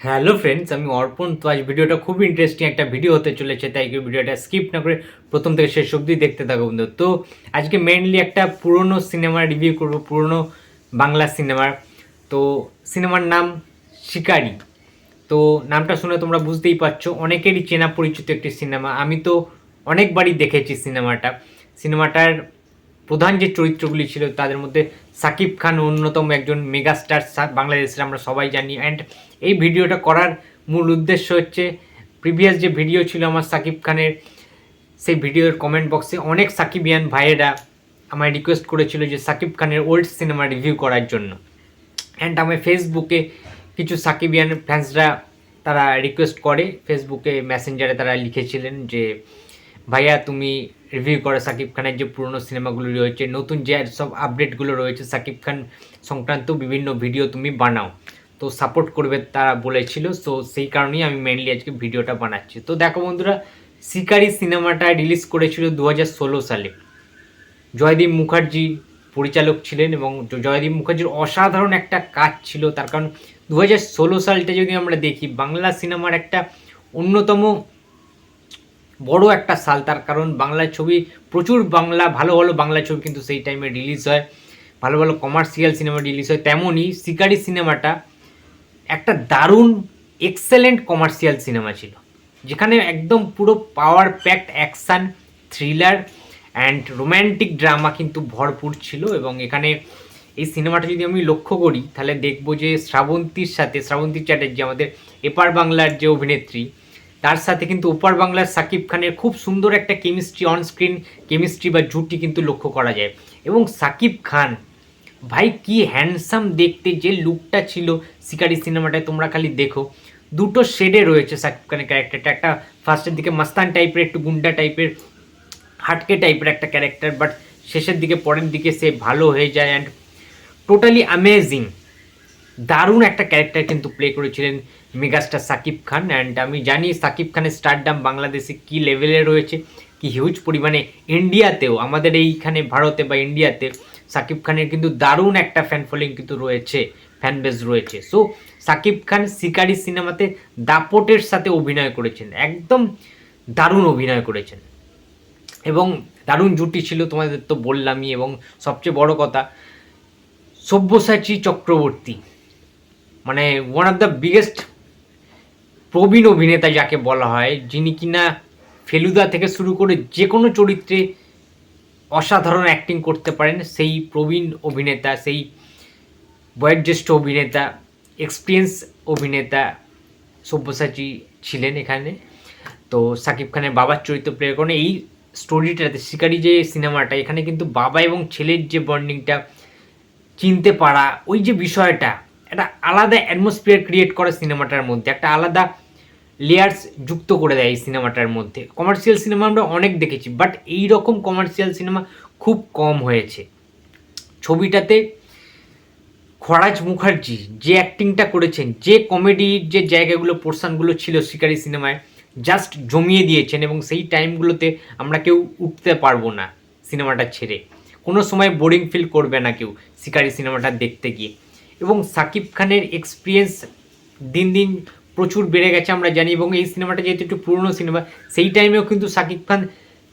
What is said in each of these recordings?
Hello friends, আমি অর্পণ। তো আজ ভিডিওটা খুব ইন্টারেস্টিং একটা ভিডিও হতে চলেছে, তাই কি ভিডিওটা স্কিপ না করে প্রথম থেকে শেষ অবধি দেখতে থাকো বন্ধু। তো আজকে মেনলি একটা পুরনো সিনেমা রিভিউ করব, পুরনো বাংলা সিনেমার তো সিনেমার নাম শিকারি। তো নামটা শুনে তোমরা বুঝতেই পারছ, অনেকেরই চেনা পরিচিত একটি সিনেমা আমি তো অনেকবারই দেখেছি সিনেমাটা সিনেমাটার প্রধান যে চরিত্রগুলি ছিল, তাদের মধ্যে সাকিব খান অন্যতম একজন মেগাস্টার বাংলাদেশের আমরা সবাই জানি। অ্যান্ড এই ভিডিওটা করার মূল উদ্দেশ্য হচ্ছে প্রিভিয়াস যে ভিডিও ছিল আমার সাকিব খানের, সেই ভিডিওর কমেন্ট বক্সে অনেক সাকিবিয়ান ভাইয়েরা আমায় রিকোয়েস্ট করেছিল যে সাকিব খানের ওল্ড সিনেমা রিভিউ করার জন্য। অ্যান্ড আমার ফেসবুকে কিছু সাকিবিয়ান ফ্যান্সরা তারা রিকোয়েস্ট করে ফেসবুকে মেসেঞ্জারে তারা লিখেছিলেন যে, ভাইয়া, তুমি রিভিউ করো সাকিব খানের যে পুরনো সিনেমাগুলো রয়েছে, নতুন যে সব আপডেটগুলো রয়েছে, সাকিব খান সংক্রান্ত বিভিন্ন ভিডিও তুমি বানাও। তো সাপোর্ট করবে তারা বলেছিল সো সেই কারণেই আমি মেনলি আজকে ভিডিওটা বানাচ্ছি। তো দেখো বন্ধুরা, শিকারি সিনেমাটা রিলিজ করেছিল দু হাজার ষোলো সালে। জয়দীপ মুখার্জি পরিচালক ছিলেন এবং জয়দীপ মুখার্জির অসাধারণ একটা কাজ ছিল, তার কারণ দু হাজার ষোলো সালটা যদি আমরা দেখি, বাংলা সিনেমার একটা অন্যতম বড় একটা সাল, তার কারণ বাংলা ছবি, প্রচুর বাংলা, ভালো ভালো বাংলা ছবি কিন্তু সেই টাইমে রিলিজ হয়। ভালো ভালো কমার্শিয়াল সিনেমা রিলিজ হয়, তেমনই শিকারি সিনেমাটা একটা দারুণ এক্সেলেন্ট কমার্শিয়াল সিনেমা ছিল। যেখানে একদম পুরো power packed action thriller and romantic drama কিন্তু ভরপুর ছিল এবং এখানে এই সিনেমাটা যদি আমি লক্ষ্য করি, তাহলে দেখব যে শ্রাবন্তীর সাথে, শ্রাবন্তী চ্যাটার্জি, আমাদের এপার বাংলার যে অভিনেত্রী তার সাথে কিন্তু ওপার বাংলার সাকিব খানের খুব সুন্দর একটা কেমিস্ট্রি অন স্ক্রিন কেমিস্ট্রি বা জুটি কিন্তু লক্ষ্য করা যায়। এবং সাকিব খান, ভাই কি হ্যান্ডসাম দেখতে যে লুকটা ছিল শিকারি সিনেমাটায় তোমরা খালি দেখো। দুটো শেডে রয়েছে সাকিব খানের ক্যারেক্টারটা একটা ফার্স্টের দিকে মাস্তান টাইপের একটু গুন্ডা টাইপের হাটকে টাইপের একটা ক্যারেক্টার বাট শেষের দিকে পরের দিকে সে ভালো হয়ে যায় অ্যান্ড টোটালি অ্যামেজিং দারুণ একটা ক্যারেক্টার কিন্তু প্লে করেছিলেন মেগাস্টার সাকিব খান অ্যান্ড আমি জানি সাকিব খানের স্টারডাম বাংলাদেশে কি লেভেলে রয়েছে, কি হিউজ পরিমাণে ইন্ডিয়াতেও আমাদের এইখানে ভারতে বা ইন্ডিয়াতে সাকিব খানের কিন্তু দারুণ একটা ফ্যান ফলোয়িং কিন্তু রয়েছে ফ্যান বেস রয়েছে। সো সাকিব খান শিকারি সিনেমাতে দাপটের সাথে অভিনয় করেছেন, একদম দারুণ অভিনয় করেছেন। এবং দারুণ জুটি ছিল তোমাদের তো বললামই, এবং সবচেয়ে বড় কথা সব্যসাচী চক্রবর্তী। মানে ওয়ান অফ দ্য বিগেস্ট প্রবীণ অভিনেতা যাকে বলা হয়, যিনি কিনা ফেলুদা থেকে শুরু করে যে কোনো চরিত্রে অসাধারণ অ্যাক্টিং করতে পারেন, সেই প্রবীণ অভিনেতা, সেই বয়োজ্যেষ্ঠ অভিনেতা এক্সপিরিয়েন্স অভিনেতা সব্যসাচী ছিলেন এখানে। তো সাকিব খানের বাবার চরিত্র প্লে করেন। এই স্টোরিটাতে শিকারি যে সিনেমাটা, এখানে কিন্তু বাবা এবং ছেলের যে বন্ডিংটা চিনতে পারা, ওই যে বিষয়টা একটা আলাদা অ্যাটমসফিয়ার ক্রিয়েট করে সিনেমাটার মধ্যে, একটা আলাদা লেয়ার্স যুক্ত করে দেয় এই সিনেমাটার মধ্যে। কমার্শিয়াল সিনেমা আমরা অনেক দেখেছি বাট এই রকম কমার্শিয়াল সিনেমা খুব কম হয়েছে। ছবিটাতে খরাজ মুখার্জি যে অ্যাক্টিংটা করেছেন, যে কমেডির যে জায়গাগুলো পোর্শনগুলো ছিল শিকারি সিনেমায় জাস্ট জমিয়ে দিয়েছেন এবং সেই টাইমগুলোতে আমরা কেউ উঠতে পারব না সিনেমাটা ছেড়ে। কোনো সময় বোরিং ফিল করবে না কেউ শিকারি সিনেমাটা দেখতে গিয়ে। এবং সাকিব খানের এক্সপিরিয়েন্স দিন দিন প্রচুর বেড়ে গেছে আমরা জানি এবং এই সিনেমাটা যেহেতু একটু পুরনো সিনেমা, সেই টাইমেও কিন্তু সাকিব খান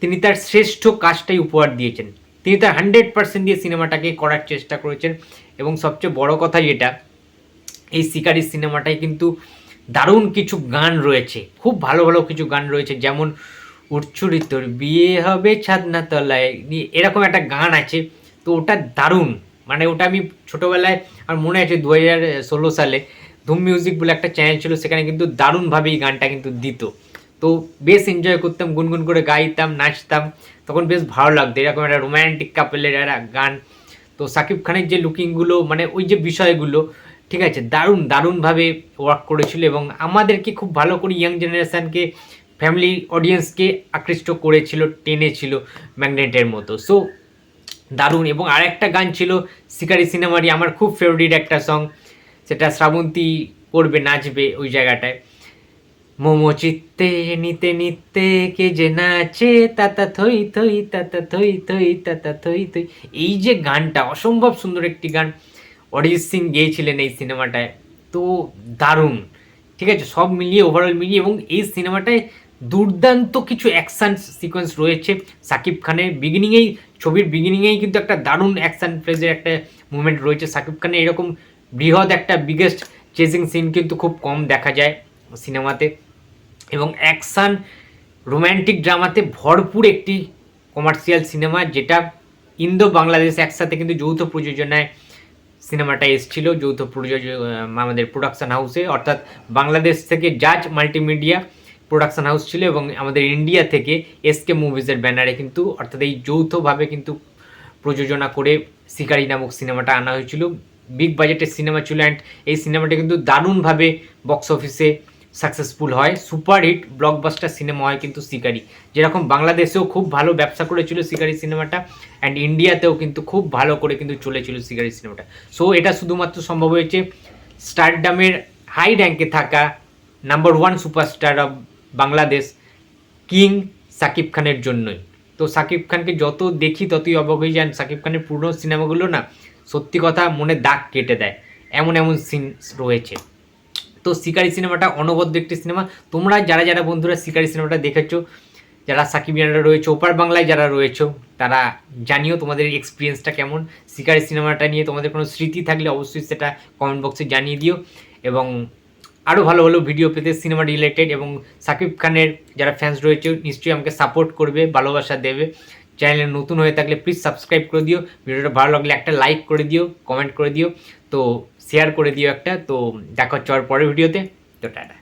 তিনি তার শ্রেষ্ঠ কাজটাই উপহার দিয়েছেন। তিনি তার হান্ড্রেড পার্সেন্ট দিয়ে সিনেমাটাকে করার চেষ্টা করেছেন এবং সবচেয়ে বড় কথা যেটা, এই শিকারি সিনেমাটায় কিন্তু দারুণ কিছু গান রয়েছে, খুব ভালো ভালো কিছু গান রয়েছে যেমন উচ্ছুরি বিয়ে হবে ছাদনা তলায় এরকম একটা গান আছে, তো ওটা দারুণ। মানে ওটা আমি ছোটোবেলায় আমার মনে আছে দু হাজার ষোলো সালে ধুম মিউজিক বলে একটা চ্যানেল ছিল, সেখানে কিন্তু দারুণভাবে এই গানটা কিন্তু দিত। তো বেশ এনজয় করতাম, গুনগুন করে গাইতাম, নাচতাম, তখন বেশ ভালো লাগতো। এরকম একটা রোম্যান্টিক কাপেলের একটা গান। তো সাকিব খানের যে লুকিংগুলো মানে ওই যে বিষয়গুলো, ঠিক আছে, দারুণ, দারুণভাবে ওয়ার্ক করেছিল এবং আমাদেরকে খুব ভালো করে ইয়াং জেনারেশানকে ফ্যামিলি অডিয়েন্সকে আকৃষ্ট করেছিল, টেনেছিল ম্যাগনেটের মতো। সো দারুণ। এবং আরেকটা গান ছিল শিকারি সিনেমারই আমার খুব ফেভারিট একটা সং সেটা শ্রাবন্তী করবে, নাচবে ওই জায়গাটায়। মোমো চিত্তে, নিতে নিতে, কে যে নাচে তাতা থই থই তাতা থই থই তাতা থই থই। এই যে গানটা, অসম্ভব সুন্দর একটি গান। অরিজিৎ সিং গেয়েছিলেন এই সিনেমাটায়। তো দারুণ। ঠিক আছে, সব মিলিয়ে ওভারঅল মিলিয়ে, এবং এই সিনেমাটায় দুর্দান্ত কিছু অ্যাকশান সিকোয়েন্স রয়েছে। সাকিব খানের বিগিনিংয়েই ছবির বিগিনিংয়েই কিন্তু একটা দারুণ অ্যাকশান ফ্রেজের একটা মুভমেন্ট রয়েছে। সাকিব খানের এরকম বৃহৎ একটা বিগেস্ট চেজিং সিন কিন্তু খুব কম দেখা যায় সিনেমাতে এবং অ্যাকশান রোম্যান্টিক ড্রামাতে ভরপুর একটি কমার্শিয়াল সিনেমা যেটা ইন্দো বাংলাদেশ একসাথে কিন্তু যৌথ প্রযোজনায় সিনেমাটা এসেছিল। যৌথ প্রযোজক আমাদের প্রোডাকশন হাউসে অর্থাৎ বাংলাদেশ থেকে জাজ মাল্টিমিডিয়া প্রোডাকশন হাউস ছিল এবং আমাদের ইন্ডিয়া থেকে এসকে মুভিজের ব্যানারে কিন্তু, অর্থাৎ এই যৌথভাবে কিন্তু প্রযোজনা করে শিকারি নামক সিনেমাটা আনা হয়েছিল। বিগ বাজেটের সিনেমা ছিল অ্যান্ড এই সিনেমাটা কিন্তু দারুণভাবে বক্স অফিসে সাকসেসফুল হয়। সুপারহিট ব্লকবাস্টার সিনেমা হয় কিন্তু শিকারি। যেরকম বাংলাদেশেও খুব ভালো ব্যবসা করেছিল শিকারি সিনেমাটা অ্যান্ড ইন্ডিয়াতেও কিন্তু খুব ভালো করে কিন্তু চলেছিল শিকারি সিনেমাটা সো এটা শুধুমাত্র সম্ভব হয়েছে স্টারডামের হাই র্যাঙ্কে থাকা number one superstar of Bangladesh king Shakib খানের জন্যই। তো সাকিব খানকে যত দেখি ততই অবাক হয়ে যান। সাকিব খানের পুরনো সিনেমাগুলো না সত্যি কথা মনে দাগ কেটে দেয়। এমন এমন সিন রয়েছে। তো শিকারি সিনেমাটা অনবদ্য একটি সিনেমা। তোমরা যারা যারা বন্ধুরা শিকারি সিনেমাটা দেখেছ, যারা সাকিব সাকিবিয়ানরা রয়েছে, ওপার বাংলায় যারা রয়েছে, তারা জানিও তোমাদের এক্সপিরিয়েন্সটা কেমন। শিকারি সিনেমাটা নিয়ে তোমাদের কোনো স্মৃতি থাকলে অবশ্যই সেটা কমেন্ট বক্সে জানিয়ে দিও। এবং আরও ভালো ভালো ভিডিও পেতে সিনেমা রিলেটেড এবং সাকিব খানের যারা ফ্যান্স রয়েছে, নিশ্চয়ই আমাকে সাপোর্ট করবে, ভালোবাসা দেবে। চ্যানেলে নতুন হয়ে থাকলে প্লিজ সাবস্ক্রাইব করে দিও। ভিডিওটা ভালো লাগলে একটা লাইক করে দিও কমেন্ট করে দিও। তো শেয়ার করে দিও একটা। তো দেখা হচ্ছে পরের ভিডিওতে তো টাটা।